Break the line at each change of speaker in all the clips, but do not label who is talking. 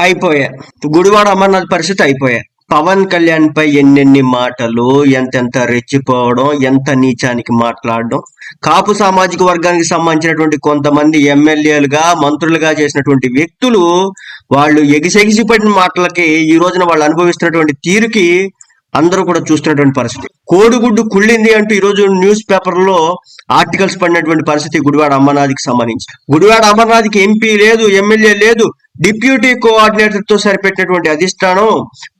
అయిపోయా. గుడివాడ అమర్నాథ్ పరిస్థితి అయిపోయా. పవన్ కళ్యాణ్ పై ఎన్నెన్ని మాటలు ఎంతెంత రెచ్చిపోవడం ఎంత నీచానికి మాట్లాడడం. కాపు సామాజిక వర్గానికి సంబంధించినటువంటి కొంతమంది ఎమ్మెల్యేలుగా మంత్రులుగా చేసినటువంటి వ్యక్తులు వాళ్ళు ఎగిసెగిసిపడిన మాటలకి ఈ రోజున వాళ్ళు అనుభవిస్తున్నటువంటి తీరుకి అందరూ కూడా చూస్తున్నటువంటి పరిస్థితి. కోడిగుడ్డు కుళ్ళింది అంటూ ఈ రోజు న్యూస్ పేపర్లో ఆర్టికల్స్ పడినటువంటి పరిస్థితి గుడివాడ అమర్నాథ్కి సంబంధించి. గుడివాడ అమర్నాథ్కి ఎంపీ లేదు ఎమ్మెల్యే లేదు. డిప్యూటీ కోఆర్డినేటర్తో సరిపెట్టినటువంటి అధిష్టానం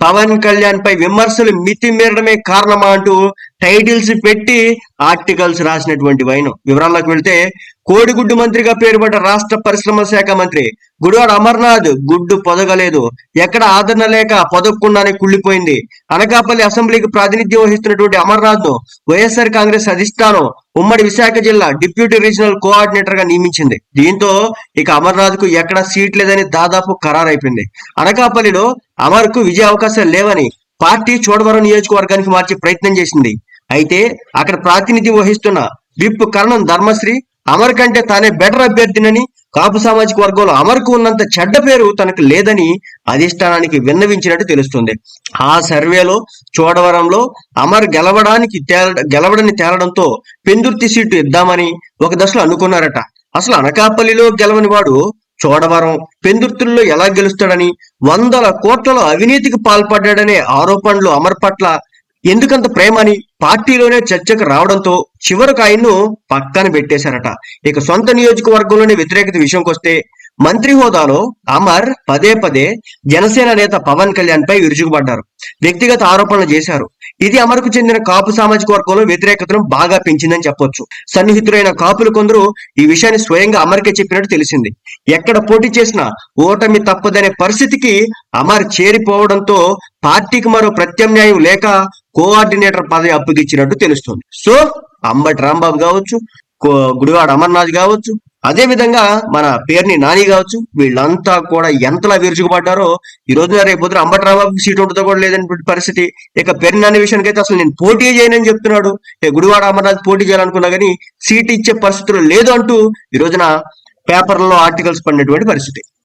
పవన్ కళ్యాణ్ పై విమర్శలు మితిమీరడమే కారణమా అంటూ టైటిల్స్ పెట్టి ఆర్టికల్స్ రాసినటువంటి వైనం. వివరాల్లోకి వెళ్తే కోడిగుడ్డు మంత్రిగా పేరుపడ్డ రాష్ట్ర పరిశ్రమల శాఖ మంత్రి గుడివాడ అమర్నాథ్ గుడ్డు పొదగలేదు. ఎక్కడ ఆదరణ లేక పొదగకుండానే కుళ్ళిపోయింది. అనకాపల్లి అసెంబ్లీకి ప్రాతినిధ్యం వహిస్తున్నటువంటి అమర్నాథ్ను వైఎస్ఆర్ కాంగ్రెస్ అధిష్టానం ఉమ్మడి విశాఖ జిల్లా డిప్యూటీ రీజనల్ కోఆర్డినేటర్గా నియమించింది. దీంతో ఇక అమర్నాథ్కు ఎక్కడ సీట్ లేదని దాదాపు ఖరారైపోయింది. అనకాపల్లిలో అమర్కు విజయ అవకాశాలు లేవని పార్టీ చోడవరం నియోజకవర్గానికి మార్చే ప్రయత్నం చేసింది. అయితే అక్కడ ప్రాతినిధ్యం వహిస్తున్న విప్ కరణం ధర్మశ్రీ అమర్ కంటే తానే బెటర్ అభ్యర్థినని కాపు సామాజిక వర్గంలో అమర్కు ఉన్నంత చెడ్డ పేరు తనకు లేదని అధిష్టానానికి విన్నవించినట్టు తెలుస్తుంది. ఆ సర్వేలో చోడవరంలో అమర్ గెలవడానికి తేల గెలవడని తేలడంతో పెందుర్తి సీటు ఇద్దామని ఒక దశలో అనుకున్నారట. అసలు అనకాపల్లిలో గెలవని వాడు చోడవరం పెందుర్తుల్లో ఎలా గెలుస్తాడని వందల కోట్లలో అవినీతికి పాల్పడ్డాడనే ఆరోపణలు అమర్ పట్ల ఎందుకంత ప్రేమ అని పార్టీలోనే చర్చకు రావడంతో చివరకు ఆయన్ను పక్కన పెట్టేశారట. ఇక సొంత నియోజకవర్గంలోని వ్యతిరేకత విషయంకొస్తే మంత్రి హోదాలో అమర్ పదే పదే జనసేన నేత పవన్ కళ్యాణ్ పై విరుచుకుపడ్డారు. వ్యక్తిగత ఆరోపణలు చేశారు. ఇది అమర్కు చెందిన కాపు సామాజిక వర్గంలో వ్యతిరేకతను బాగా పెంచిందని చెప్పొచ్చు. సన్నిహితులైన కాపులు కొందరు ఈ విషయాన్ని స్వయంగా అమర్కే చెప్పినట్టు తెలిసింది. ఎక్కడ పోటీ చేసినా ఓటమి తప్పదనే పరిస్థితికి అమర్ చేరిపోవడంతో పార్టీకి మరో ప్రత్యామ్నాయం లేక కోఆర్డినేటర్ పదవి అప్పగించినట్టు తెలుస్తుంది. సో అంబటి రాంబాబు కావచ్చు కో- గుడివాడ అమర్నాథ్ కావచ్చు అదే విధంగా మన పేరుని నాని కావచ్చు వీళ్ళంతా కూడా ఎంతలా విరుచుకుపడ్డారో ఈ రోజున రేపు పొద్దున అంబటి రాంబాబుకి సీట్ ఉంటుందో కూడా లేదనే పరిస్థితి. ఇక పేర్ని నాని విషయానికి అయితే అసలు నేను పోటీ చేయనని చెప్తున్నాడు. గుడివాడ అమర్నాథ్ పోటీ చేయాలనుకున్నా కానీ సీట్ ఇచ్చే పరిస్థితులు లేదు అంటూ ఈ రోజున పేపర్లలో ఆర్టికల్స్ పడినటువంటి పరిస్థితి.